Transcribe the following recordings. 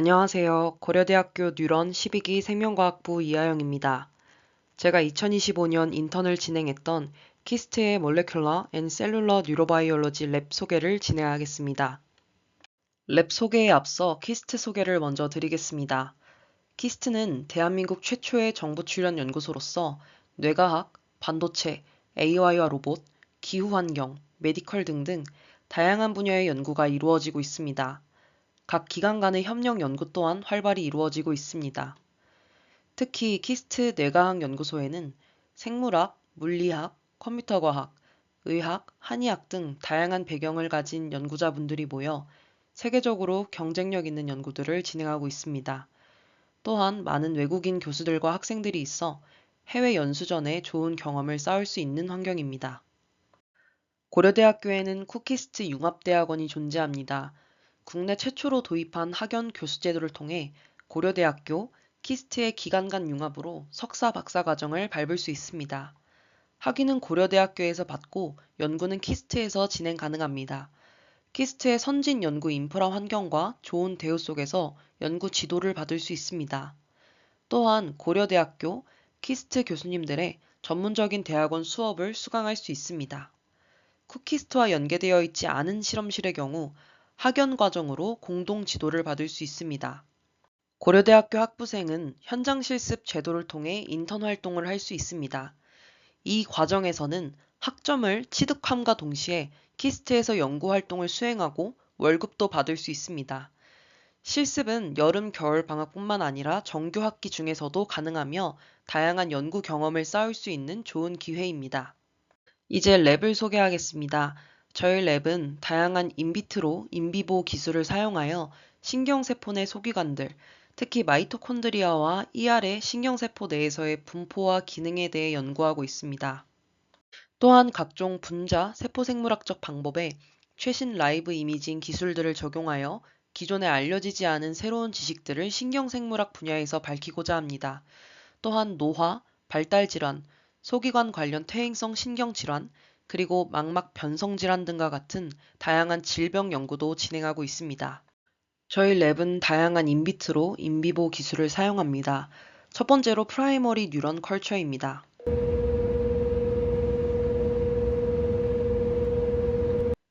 안녕하세요. 고려대학교 뉴런 12기 생명과학부 이하영입니다. 제가 2025년 인턴을 진행했던 키스트의 몰레큘러 앤 셀룰러 뉴로바이올로지 랩 소개를 진행하겠습니다. 랩 소개에 앞서 키스트 소개를 먼저 드리겠습니다. 키스트는 대한민국 최초의 정부 출연 연구소로서 뇌과학, 반도체, AI와 로봇, 기후환경, 메디컬 등등 다양한 분야의 연구가 이루어지고 있습니다. 각 기관 간의 협력 연구 또한 활발히 이루어지고 있습니다. 특히 키스트 뇌과학 연구소에는 생물학, 물리학, 컴퓨터과학, 의학, 한의학 등 다양한 배경을 가진 연구자분들이 모여 세계적으로 경쟁력 있는 연구들을 진행하고 있습니다. 또한 많은 외국인 교수들과 학생들이 있어 해외 연수 전에 좋은 경험을 쌓을 수 있는 환경입니다. 고려대학교에는 쿠키스트 융합대학원이 존재합니다. 국내 최초로 도입한 학연 교수 제도를 통해 고려대학교 키스트의 기관 간 융합으로 석사 박사 과정을 밟을 수 있습니다. 학위는 고려대학교에서 받고 연구는 키스트에서 진행 가능합니다. 키스트의 선진 연구 인프라 환경과 좋은 대우 속에서 연구 지도를 받을 수 있습니다. 또한 고려대학교 키스트 교수님들의 전문적인 대학원 수업을 수강할 수 있습니다. 쿠키스트와 연계되어 있지 않은 실험실의 경우 학연 과정으로 공동 지도를 받을 수 있습니다. 고려대학교 학부생은 현장 실습 제도를 통해 인턴 활동을 할 수 있습니다. 이 과정에서는 학점을 취득함과 동시에 키스트에서 연구 활동을 수행하고 월급도 받을 수 있습니다. 실습은 여름, 겨울 방학뿐만 아니라 정규 학기 중에서도 가능하며 다양한 연구 경험을 쌓을 수 있는 좋은 기회입니다. 이제 랩을 소개하겠습니다. 저희 랩은 다양한 인비트로 인비보 기술을 사용하여 신경세포 내 소기관들, 특히 마이토콘드리아와 ER의 신경세포 내에서의 분포와 기능에 대해 연구하고 있습니다. 또한 각종 분자 세포생물학적 방법에 최신 라이브 이미징 기술들을 적용하여 기존에 알려지지 않은 새로운 지식들을 신경생물학 분야에서 밝히고자 합니다. 또한 노화, 발달질환, 소기관 관련 퇴행성 신경질환, 그리고 망막 변성 질환 등과 같은 다양한 질병 연구도 진행하고 있습니다. 저희 랩은 다양한 인비트로 인비보 기술을 사용합니다. 첫 번째로 프라이머리 뉴런 컬처입니다.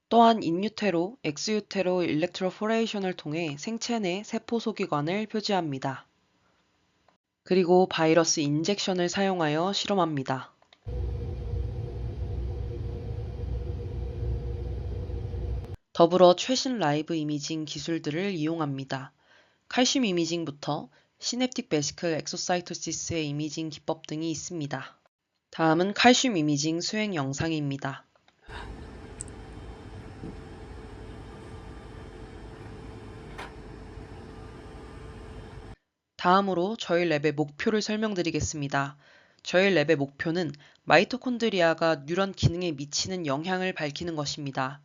또한 인유테로, 엑스유테로 일렉트로포레이션을 통해 생체 내 세포 소기관을 표지합니다. 그리고 바이러스 인젝션을 사용하여 실험합니다. 더불어 최신 라이브 이미징 기술들을 이용합니다. 칼슘 이미징부터 시냅틱 베시클 엑소사이토시스의 이미징 기법 등이 있습니다. 다음은 칼슘 이미징 수행 영상입니다. 다음으로 저희 랩의 목표를 설명드리겠습니다. 저희 랩의 목표는 마이토콘드리아가 뉴런 기능에 미치는 영향을 밝히는 것입니다.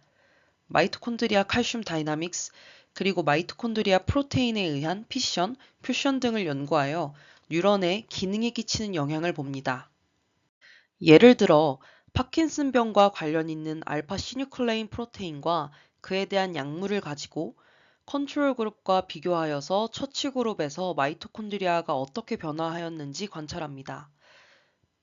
마이토콘드리아 칼슘 다이나믹스, 그리고 마이토콘드리아 프로테인에 의한 피션, 퓨션 등을 연구하여 뉴런의 기능에 끼치는 영향을 봅니다. 예를 들어 파킨슨병과 관련 있는 알파 시뉴클레인 프로테인과 그에 대한 약물을 가지고 컨트롤 그룹과 비교하여서 처치 그룹에서 마이토콘드리아가 어떻게 변화하였는지 관찰합니다.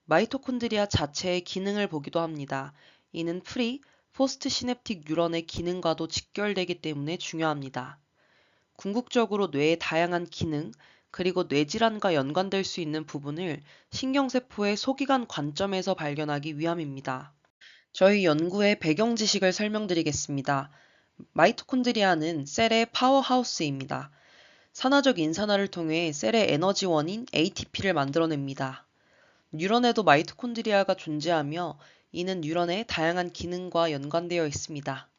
마이토콘드리아 자체의 기능을 보기도 합니다. 이는 프리, 포스트 시냅틱 뉴런의 기능과도 직결되기 때문에 중요합니다. 궁극적으로 뇌의 다양한 기능, 그리고 뇌질환과 연관될 수 있는 부분을 신경세포의 소기관 관점에서 발견하기 위함입니다. 저희 연구의 배경 지식을 설명드리겠습니다. 마이토콘드리아는 셀의 파워하우스입니다. 산화적 인산화를 통해 셀의 에너지원인 ATP를 만들어냅니다. 뉴런에도 마이토콘드리아가 존재하며 이는 뉴런의 다양한 기능과 연관되어 있습니다.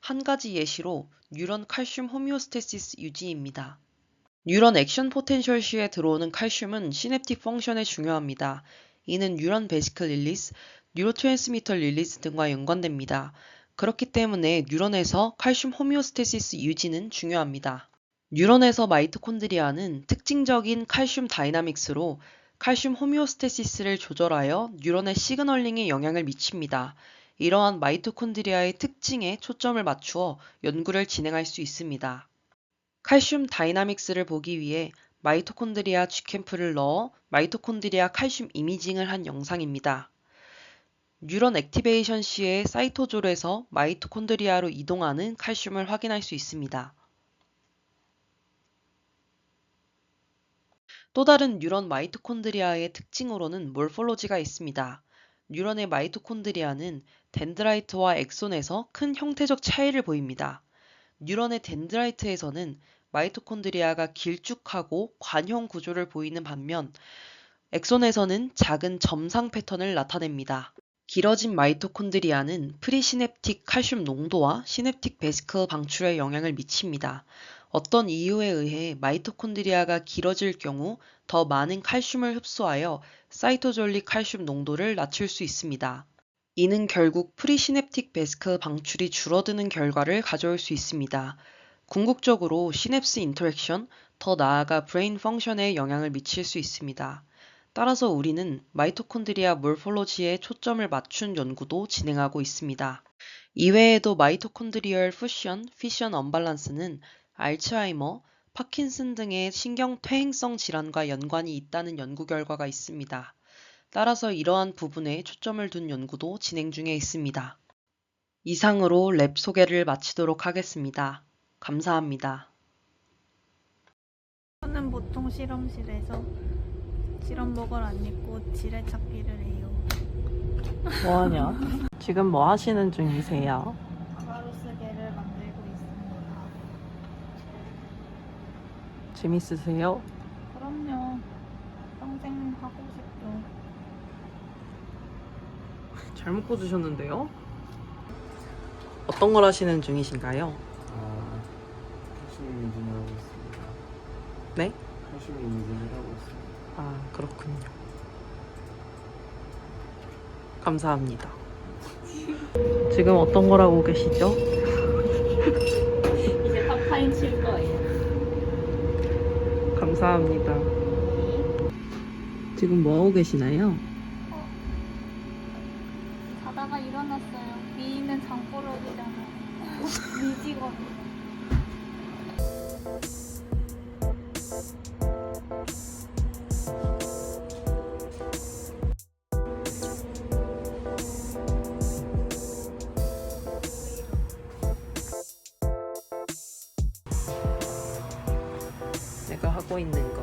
한 가지 예시로 뉴런 칼슘 호미오스테시스 유지입니다. 뉴런 액션 포텐셜 시에 들어오는 칼슘은 시냅틱 펑션에 중요합니다. 이는 뉴런 베시클 릴리스, 뉴로트랜스미터 릴리스 등과 연관됩니다. 그렇기 때문에 뉴런에서 칼슘 호미오스테시스 유지는 중요합니다. 뉴런에서 마이토콘드리아는 특징적인 칼슘 다이나믹스로 칼슘 호미오스테시스를 조절하여 뉴런의 시그널링에 영향을 미칩니다. 이러한 마이토콘드리아의 특징에 초점을 맞추어 연구를 진행할 수 있습니다. 칼슘 다이나믹스를 보기 위해 마이토콘드리아 G캠프를 넣어 마이토콘드리아 칼슘 이미징을 한 영상입니다. 뉴런 액티베이션 시에 사이토졸에서 마이토콘드리아로 이동하는 칼슘을 확인할 수 있습니다. 또 다른 뉴런 마이토콘드리아의 특징으로는 몰폴로지가 있습니다. 뉴런의 마이토콘드리아는 덴드라이트와 엑손에서 큰 형태적 차이를 보입니다. 뉴런의 덴드라이트에서는 마이토콘드리아가 길쭉하고 관형 구조를 보이는 반면 엑손에서는 작은 점상 패턴을 나타냅니다. 길어진 마이토콘드리아는 프리시냅틱 칼슘 농도와 시냅틱 베시클 방출에 영향을 미칩니다. 어떤 이유에 의해 마이토콘드리아가 길어질 경우 더 많은 칼슘을 흡수하여 사이토졸릭 칼슘 농도를 낮출 수 있습니다. 이는 결국 프리시냅틱 베스클 방출이 줄어드는 결과를 가져올 수 있습니다. 궁극적으로 시냅스 인터랙션, 더 나아가 브레인 펑션에 영향을 미칠 수 있습니다. 따라서 우리는 마이토콘드리아 몰폴로지에 초점을 맞춘 연구도 진행하고 있습니다. 이외에도 마이토콘드리얼 푸션, 피션 언밸런스는 알츠하이머, 파킨슨 등의 신경 퇴행성 질환과 연관이 있다는 연구 결과가 있습니다. 따라서 이러한 부분에 초점을 둔 연구도 진행 중에 있습니다. 이상으로 랩 소개를 마치도록 하겠습니다. 감사합니다. 저는 보통 실험실에서 실험복을 안 입고 지뢰 찾기를 해요. 뭐하냐? 지금 뭐 하시는 중이세요? 가로수개를 만들고 있습니다. 재밌으세요? 그럼요. 평생 하고 싶죠. 잘못 꽂으셨는데요? 어떤 걸 하시는 중이신가요? 아, 칼슘 이미징을 하고 있습니다. 네? 칼슘 이미징을 하고 있습니다. 아, 그렇군요. 감사합니다. 지금 어떤 걸 하고 계시죠? 이제 탑타임 칠 거예요. 감사합니다. 지금 뭐 하고 계시나요? 자다가 일어났어요. 미인은 장꾸러기잖아. 미지거 하고 있는 거.